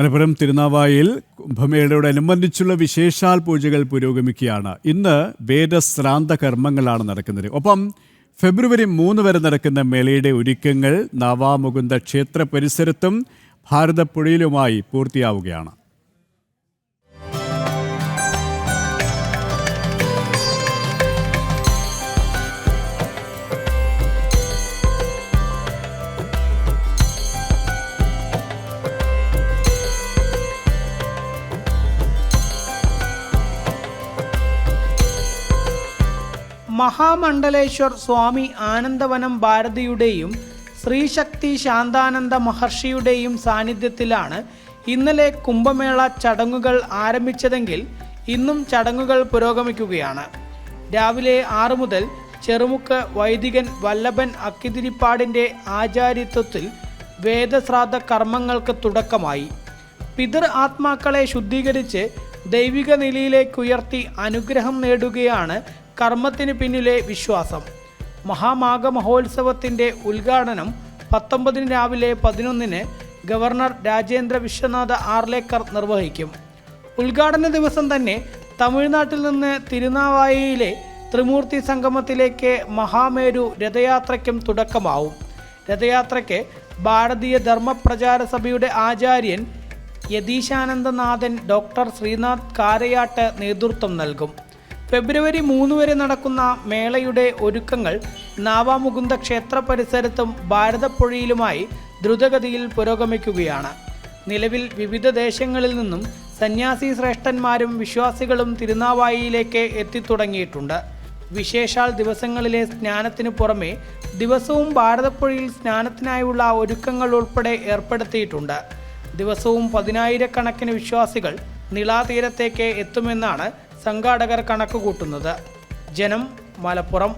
മലപ്പുറം തിരുനാവായിൽ കുംഭമേളയോടനുബന്ധിച്ചുള്ള വിശേഷാൽ പൂജകൾ പുരോഗമിക്കുകയാണ്. ഇന്ന് വേദശ്രാന്ത കർമ്മങ്ങളാണ് നടക്കുന്നത്. ഒപ്പം ഫെബ്രുവരി മൂന്ന് വരെ നടക്കുന്ന മേളയുടെ ഒരുക്കങ്ങൾ നവാമുകുന്ദ ക്ഷേത്ര പരിസരത്തും ഭാരതപ്പുഴയിലുമായി പൂർത്തിയാവുകയാണ്. മഹാമണ്ഡലേശ്വർ സ്വാമി ആനന്ദവനം ഭാരതിയുടെയും ശ്രീശക്തി ശാന്താനന്ദ മഹർഷിയുടെയും സാന്നിധ്യത്തിലാണ് ഇന്നലെ കുംഭമേള ചടങ്ങുകൾ ആരംഭിച്ചതെങ്കിൽ ഇന്നും ചടങ്ങുകൾ പുരോഗമിക്കുകയാണ്. രാവിലെ ആറു മുതൽ ചെറുമുക്ക് വൈദികൻ വല്ലഭൻ അക്കിതിരിപ്പാടിന്റെ ആചാര്യത്വത്തിൽ വേദശ്രാദ്ധ കർമ്മങ്ങൾക്ക് തുടക്കമായി. പിതൃ ആത്മാക്കളെ ശുദ്ധീകരിച്ച് ദൈവിക നിലയിലേക്കുയർത്തി അനുഗ്രഹം നേടുകയാണ് കർമ്മത്തിന് പിന്നിലെ വിശ്വാസം. മഹാമാഘ മഹോത്സവത്തിന്റെ ഉദ്ഘാടനം പത്തൊമ്പതിന് രാവിലെ പതിനൊന്നിന് ഗവർണർ രാജേന്ദ്ര വിശ്വനാഥ ആർലേക്കർ നിർവഹിക്കും. ഉദ്ഘാടന ദിവസം തന്നെ തമിഴ്നാട്ടിൽ നിന്ന് തിരുനാവായയിലെ ത്രിമൂർത്തി സംഗമത്തിലേക്ക് മഹാമേരു രഥയാത്രയ്ക്കും തുടക്കമാവും. രഥയാത്രയ്ക്ക് ഭാരതീയ ധർമ്മപ്രചാര സഭയുടെ ആചാര്യൻ യതീശാനന്ദനാഥൻ ഡോക്ടർ ശ്രീനാഥ് കാരയാട്ട് നേതൃത്വം നൽകും. ഫെബ്രുവരി മൂന്ന് വരെ നടക്കുന്ന മേളയുടെ ഒരുക്കങ്ങൾ നാവാമുകുന്ദ ക്ഷേത്ര പരിസരത്തും ഭാരതപ്പുഴയിലുമായി ദ്രുതഗതിയിൽ പുരോഗമിക്കുകയാണ്. നിലവിൽ വിവിധ ദേശങ്ങളിൽ നിന്നും സന്യാസി ശ്രേഷ്ഠന്മാരും വിശ്വാസികളും തിരുനാവായിയിലേക്ക് എത്തിത്തുടങ്ങിയിട്ടുണ്ട്. വിശേഷാൽ ദിവസങ്ങളിലെ സ്നാനത്തിനു പുറമെ ദിവസവും ഭാരതപ്പുഴയിൽ സ്നാനത്തിനായുള്ള ഒരുക്കങ്ങൾ ഉൾപ്പെടെ ഏർപ്പെടുത്തിയിട്ടുണ്ട്. ദിവസവും പതിനായിരക്കണക്കിന് വിശ്വാസികൾ നിളാതീരത്തേക്ക് എത്തുമെന്നാണ് സംഘാടകർ കണക്കുകൂട്ടുന്നത്. ജനം മലപ്പുറം.